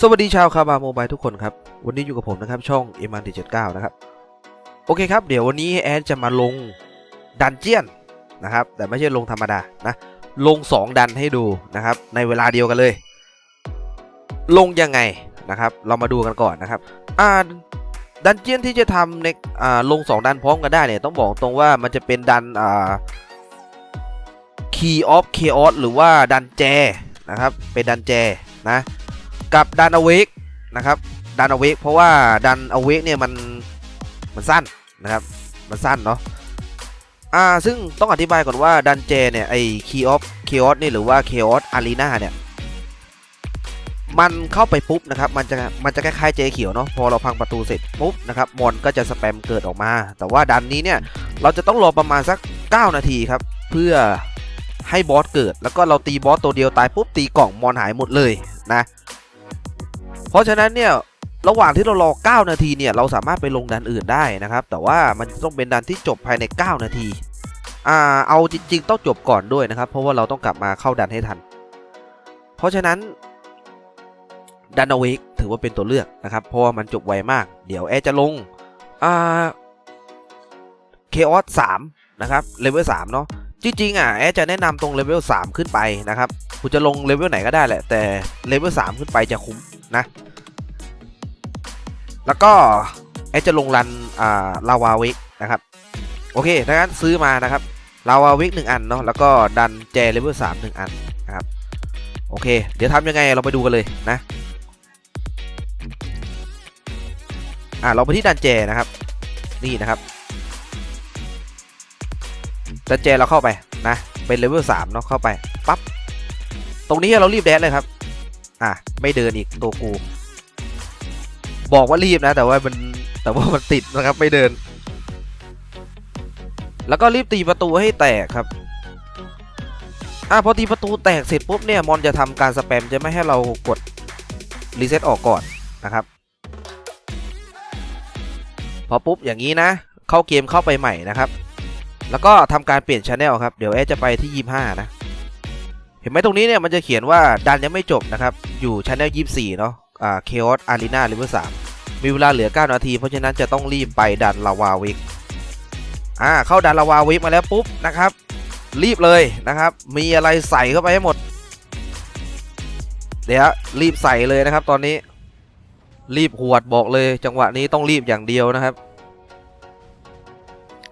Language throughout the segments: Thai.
สวัสดีชาวคาบาโมบายทุกคนครับ วันนี้อยู่กับผมนะครับช่อง m อ t 7 9นะครับ โอเคครับ เดี๋ยววันนี้แอดจะมาลงดันเจียนนะครับ แต่ไม่ใช่ลงธรรมดานะ ลง 2 ดันให้ดูนะครับ ในเวลาเดียวกันเลย ลงยังไงนะครับ เรามาดูกันก่อนนะครับ อ่าดันเจียนที่จะทำในอ่าลง 2 ดันพร้อมกันได้เนี่ยต้องบอกตรงว่ามันจะเป็นดันอ่า Key of Chaos หรือว่าดันแจนะครับ เป็นดันแจนะ กับดันอเวกนะครับดันอเวกเพราะว่าดันอเวกเนี่ยมันมันสั้นนะครับมันสั้นเนาะอ่าซึ่งต้องอธิบายก่อนว่าดันเจเนี่ยไอคีออฟเคออสนี่หรือว่าเคออสอารีนาเนี่ยมันเข้าไปปุ๊บนะครับ มันจะมันจะคล้ายๆเจเขียวเนาะพอเราพังประตูเสร็จปุ๊บนะครับมอนก็จะสแปมเกิดออกมา แต่ว่าดันนี้เนี่ยเราจะต้องรอประมาณสัก 9 นาทีครับ เพื่อให้บอสเกิด แล้วก็เราตีบอสตัวเดียวตายปุ๊บตีกล่องมอนหายหมดเลยนะ ราะฉะนั้นเนี่ยระหว่างที่เรารอ 9 นาทีเนี่ยเราสามารถไปลงดันอื่นได้นะครับ แต่ว่ามันต้องเป็นดันที่จบภายใน 9 นาทีอ่าเอาจริงๆต้องจบก่อนด้วยนะครับ เพราะว่าเราต้องกลับมาเข้าดันให้ทัน เพราะฉะนั้นดันเอาเวกถือว่าเป็นตัวเลือกนะครับ เพราะว่ามันจบไวมาก เดี๋ยวแอร์จะลงอ่าเคออสสามนะครับเลเวลสามเนาะจริงๆอะแอร์จะแนะนำตรงเลเวล3ขึ้นไปนะครับคุณจะลงเลเวลไหนก็ได้แหละแต่เลเวล3ขึ้นไปจะคุ้มนะ แล้วก็แอดจะลงรันอ่าลาวาวิกนะครับ โอเคดังนั้นซื้อมานะครับลาวาวิกหนึ่งอันเนาะแล้วก็ดันแจเลเวลสามหนึ่งอันนะครับโอเค เดี๋ยวทำยังไงเราไปดูกันเลยนะอ่าเราไปที่ดันแจนะครับ นี่นะครับ ดันแจเราเข้าไปนะ เป็นเลเวลสามเนาะเข้าไปปั๊บตรงนี้เรารีบแดนเลยครับ อะไม่เดินอีกตัวกู บอกว่ารีบนะ แต่ว่ามันแต่ว่ามันติดนะครับไม่เดิน แล้วก็รีบตีประตูให้แตกครับอะพอตีประตูแตกเสร็จปุ๊บเนี่ยมอนจะทำการสแปมจะไม่ให้เรากดรีเซ็ตออกก่อนนะครับ พอปุ๊บอย่างนี้นะ เข้าเกมเข้าไปใหม่นะครับ แล้วก็ทำการเปลี่ยนช anel ครับ เดี๋ยวแอจะไปที่ 25 นะ เห็นไหมตรงนี้เนี่ยมันจะเขียนว่าดันยังไม่จบนะครับ อยู่ช anel 24 เนาะ อ่า Chaos Arena Level 3มีเวลาเหลือ 9 นาที เพราะฉะนั้นจะต้องรีบไปดันลาวาวิกอ่าเข้าดันลาวาวิกมาแล้วปุ๊บนะครับ รีบเลยนะครับ มีอะไรใส่เข้าไปให้หมด เดี๋ยวรีบใส่เลยนะครับ ตอนนี้ รีบหวดบอกเลย จังหวะนี้ต้องรีบอย่างเดียวนะครับ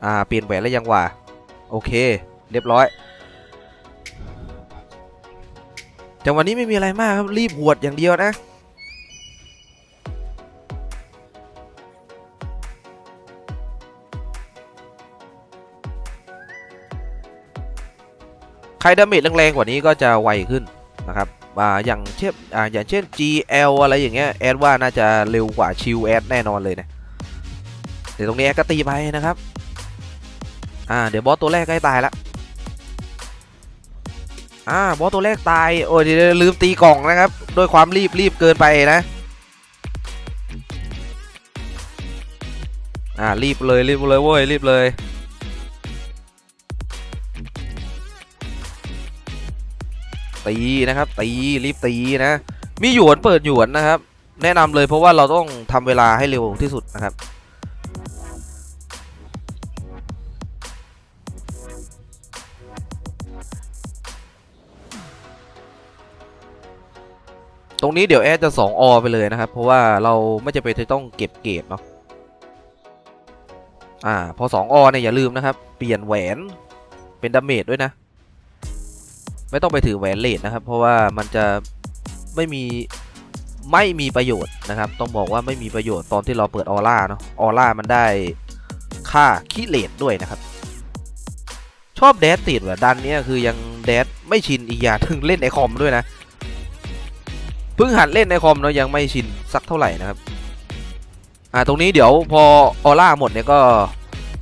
อ่าเปลี่ยนแหวนแล้วยังว่าโอเค เรียบร้อยจังหวะนี้ไม่มีอะไรมากครับรีบหวดอย่างเดียวนะ ครดาเมจแรงๆกว่านี้ก็จะไวขึ้นนะครับอ่าอย่างเช่นอ่าอย่างเช่น GL อะไรอย่างเงี้ยแอดว่าน่าจะเร็วกว่าชิวแอดแน่นอนเลยนะเดี๋ยวตรงนี้แอดก็ตีไปนะครับอ่าเดี๋ยวบอสตัวแรกใกล้ตายละอ่าบอสตัวแรกตายโอ้ยเดี๋ยวลืมตีกล่องนะครับด้วยความรีบรีบเกินไปนะอ่ารีบเลยรีบเลยเว้ยรีบเลย ตีนะครับ ตีรีบตีนะ มีหยวนเปิดหยวนนะครับ แนะนำเลยเพราะว่าเราต้องทำเวลาให้เร็วที่สุดนะครับตรงนี้เดี๋ยวแอดจะ 2 ออไปเลยนะครับ เพราะว่าเราไม่จะเป็นจะต้องเก็บเกรดเนาะ อ่า พอ 2อเนี่ยอย่าลืมนะครับ เปลี่ยนแหวนเป็นดาเมจด้วยนะ ไม่ต้องไปถือแหวนเลดนะครับ เพราะว่ามันจะไม่มีไม่มีประโยชน์นะครับ ต้องบอกว่าไม่มีประโยชน์ตอนที่เราเปิดออร่าเนาะออร่ามันได้ค่าคิเลดด้วยนะครับ ชอบแดดติดว่ะดันเนี้ยคือยังแดดไม่ชินอีกอย่างถึงเล่นในคอมด้วยนะเพิ่งหัดเล่นในคอมเนาะยังไม่ชินสักเท่าไหร่นะครับ อ่าตรงนี้เดี๋ยวพอออร่าหมดเนี่ยก็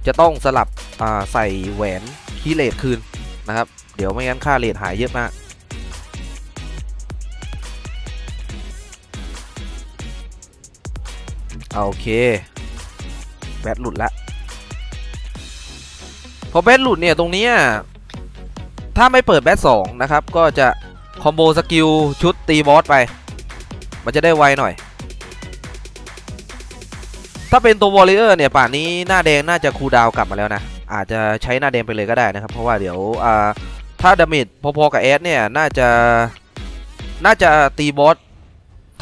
จะต้องสลับอ่าใส่แหวนคีเลดคืนนะครับ ดี๋ยวไม่งั้นค่าเลทหายเยอะมากโอเค แบตหลุดละพอแบตหลุดเนี่ยตรงนี้ถ้าไม่เปิดแบตสองนะครับ ก็จะคอมโบสกิลชุดตีบอสไป มันจะได้ไวหน่อย ถ้าเป็นตัววอลเลเยอร์เนี่ยป่านนี้หน้าแดงน่าจะคูลดาวกลับมาแล้วนะ อาจจะใช้หน้าแดงไปเลยก็ได้นะครับ เพราะว่าเดี๋ยวอ่า ถ้าดาเมจพอๆกับแอดเนี่ยน่าจะน่าจะตีบอส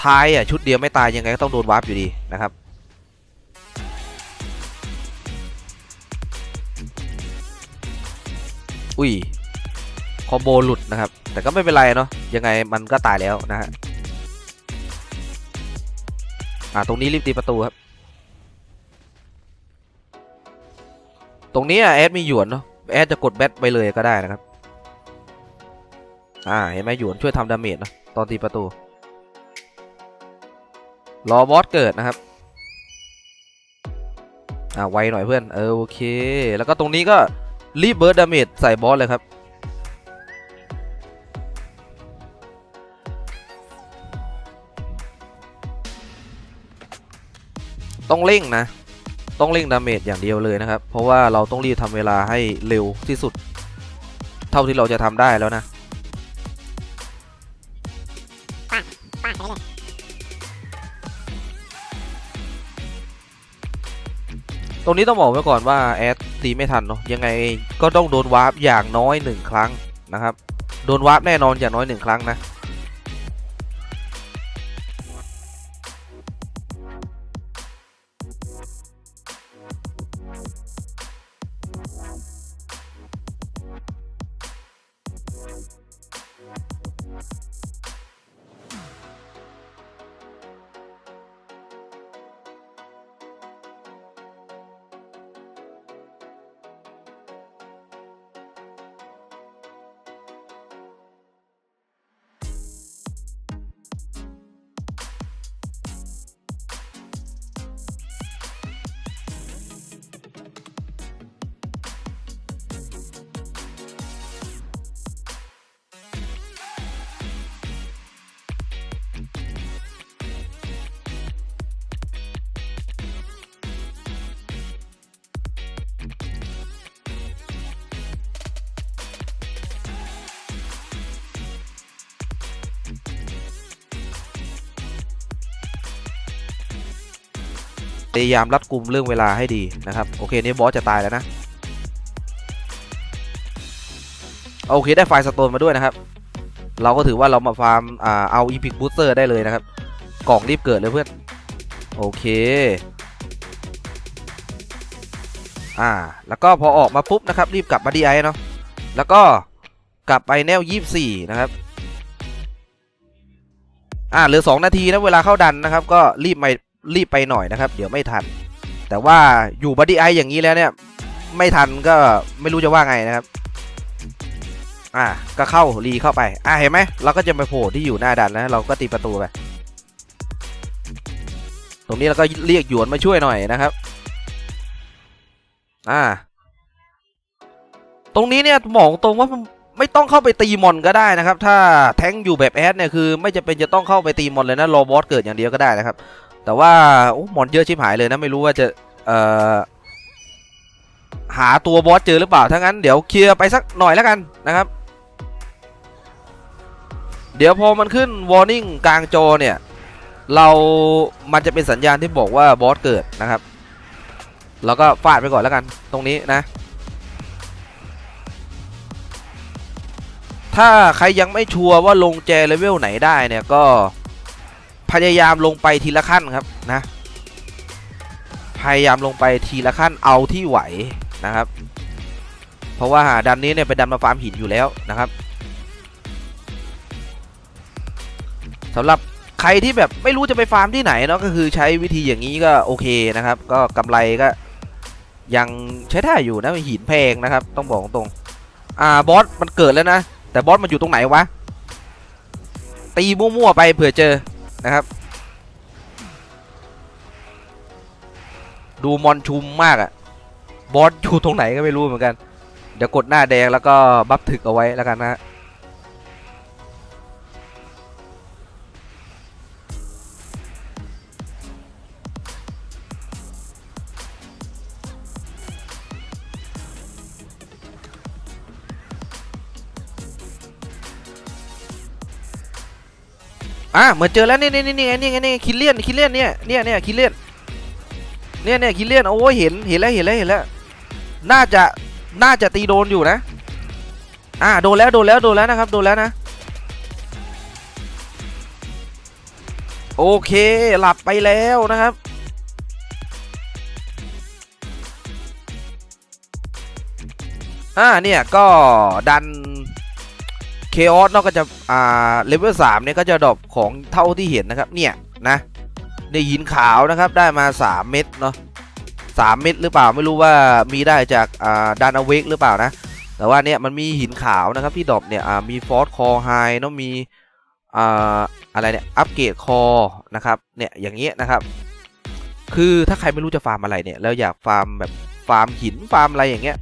ท้ายอะชุดเดียวไม่ตายยังไงก็ต้องโดนวาร์ปอยู่ดีนะครับอุ้ยคอมโบหลุดนะครับ แต่ก็ไม่เป็นไรเนาะยังไงมันก็ตายแล้วนะฮะอ่าตรงนี้รีบตีประตูครับ ตรงนี้อะแอดมีหยวนเนาะแอดจะกดแบทไปเลยก็ได้นะครับ อ่า เห็นไหมหยวนช่วยทำดาเมจนะตอนตีประตู รอบอสเกิดนะครับ อ่าไวหน่อยเพื่อน เออโอเค แล้วก็ตรงนี้ก็รีบเบิร์ดดาเมจใส่บอสเลยครับต้องเร่งนะ ต้องเร่งดาเมจอย่างเดียวเลยนะครับ เพราะว่าเราต้องรีบทำเวลาให้เร็วที่สุด เท่าที่เราจะทำได้แล้วนะาดไปเลยตรงนี้ต้องบอกไว้ก่อนว่าแอดตีไม่ทันเนาะยังไงก็ต้องโดนวาร์ปอย่างน้อยหนึ่งครั้งนะครับ โดนวาร์ปแน่นอนอย่างน้อยหนึ่งครั้งนะ พยายามรัดกุมเรื่องเวลาให้ดีนะครับ โอเคนี่บอสจะตายแล้วนะ โอเคได้ไฟสโตนมาด้วยนะครับ เราก็ถือว่าเรามาฟาร์มเอาอีพิกบูสเตอร์ได้เลยนะครับ กล่องรีบเกิดเลยเพื่อน โอเค อ่า แล้วก็พอออกมาปุ๊บนะครับ รีบกลับมาดีไอเนาะ แล้วก็กลับไปแนว24นะครับอ่าเหลือ 2 นาทีนะเวลาเข้าดันนะครับ ก็รีบไป รีบไปหน่อยนะครับ เดี๋ยวไม่ทัน แต่ว่าอยู่บัดดี้ไออย่างนี้แล้วเนี่ย ไม่ทันก็ไม่รู้จะว่าไงนะครับ อ่าก็เข้ารีเข้าไป อ่าเห็นไหมเราก็จะไปโผล่ที่อยู่หน้าดันนะเราก็ตีประตูไปตรงนี้เราก็เรียกหยวนมาช่วยหน่อยนะครับ อ่า ตรงนี้เนี่ยหมองตรงว่าไม่ต้องเข้าไปตีมอนก็ได้นะครับ ถ้าแทงอยู่แบบแอดเนี่ยคือ ไม่จะเป็นจะต้องเข้าไปตีมอนเลยนะรอบอสเกิดอย่างเดียวก็ได้นะครับ แต่ว่าโอ้มอนเยอะชิบหายเลยนะไม่รู้ว่าจะเอ่อหาตัวบอสเจอหรือเปล่าถ้างั้นเดี๋ยวเคลียร์ไปสักหน่อยแล้วกันนะครับ เดี๋ยวพอมันขึ้น warning กลางจอเนี่ยเรา มันจะเป็นสัญญาณที่บอกว่าบอสเกิดนะครับเราก็ฟาดไปก่อนแล้วกัน ตรงนี้นะ ถ้าใครยังไม่ชัวร์ว่าลงแจเลเวลไหนได้เนี่ยก็ พยายามลงไปทีละขั้นครับนะ พยายามลงไปทีละขั้นเอาที่ไหวนะครับ เพราะว่าดันนี้เนี่ยเป็นดันมาฟาร์มหินอยู่แล้วนะครับสำหรับใครที่แบบไม่รู้จะไปฟาร์มที่ไหนเนาะก็คือใช้วิธีอย่างนี้ก็โอเคนะครับ ก็กำไรก็ยังใช้ได้อยู่นะหินแพงนะครับ ต้องบอกตรงอ่าบอสมันเกิดแล้วนะ แต่บอสมันอยู่ตรงไหนวะตีมั่วๆไปเผื่อเจอ นะครับ ดูมอนชุมมากอะบอสอยู่ตรงไหนก็ไม่รู้เหมือนกัน เดี๋ยวกดหน้าแดงแล้วก็บัฟถึกเอาไว้แล้วกันนะฮะ อะเหมือนเจอแล้วเนี่ยเนี่ยเนี่ยเนี่ยเนี่ยเนี่ยคิลเลียนคิลเลียนเนี่ยเนี่ยเนี่ยคิลเลียนเนี่ยเนี่ยคิลเลียนโอ้ยเห็นเห็นแล้วเห็นแล้วเห็นแล้วน่าจะน่าจะตีโดนอยู่นะ อ่าโดนแล้วโดนแล้วโดนแล้วนะครับโดนแล้วนะโอเคหลับไปแล้วนะครับอ่าเนี่ยก็ดัน เคออสนอกจากอ่าเลเวลสามเนี่ยก็จะดรอปของเท่าที่เห็นนะครับเนี่ยนะในหินขาวนะครับได้มา 3 เม็ดเนาะสามเม็ดหรือเปล่าไม่รู้ว่ามีได้จากอ่าดานอเวกหรือเปล่านะ แต่ว่าเนี่ยมันมีหินขาวนะครับที่ดรอปเนี่ยอ่ามีฟอสคอไฮเนาะมีอ่าอะไรเนี่ยอัปเกรดคอนะครับเนี่ยอย่างเงี้ยนะครับคือถ้าใครไม่รู้จะฟาร์มอะไรเนี่ยแล้วอยากฟาร์มแบบฟาร์มหินฟาร์มอะไรอย่างเงี้ย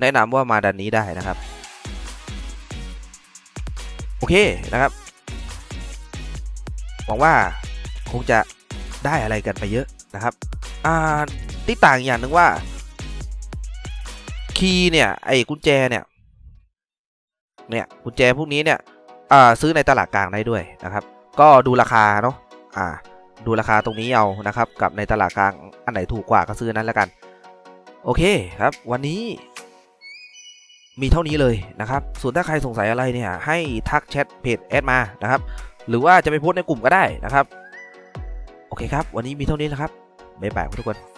แนะนำว่ามาดันนี้ได้นะครับ อเคนะครับหวังว่าคงจะได้อะไรกันไปเยอะนะครับอ่าที่ต่างอย่างหนึ่งว่าคีย์เนี่ยไอ้กุญแจเนี่ยเนี่ยกุญแจพวกนี้เนี่ยอ่าซื้อในตลาดกลางได้ด้วยนะครับ ก็ดูราคาเนาะอ่าดูราคาตรงนี้เอานะครับ กับในตลาดกลางอันไหนถูกกว่าก็ซื้อนั้นแล้วกัน โอเคครับ วันนี้ มีเท่านี้เลยนะครับ ส่วนถ้าใครสงสัยอะไรเนี่ยให้ทักแชทเพจแอดมานะครับ หรือว่าจะไปโพสในกลุ่มก็ได้นะครับ โอเคครับ วันนี้มีเท่านี้นะครับบ๊ายบายทุกคน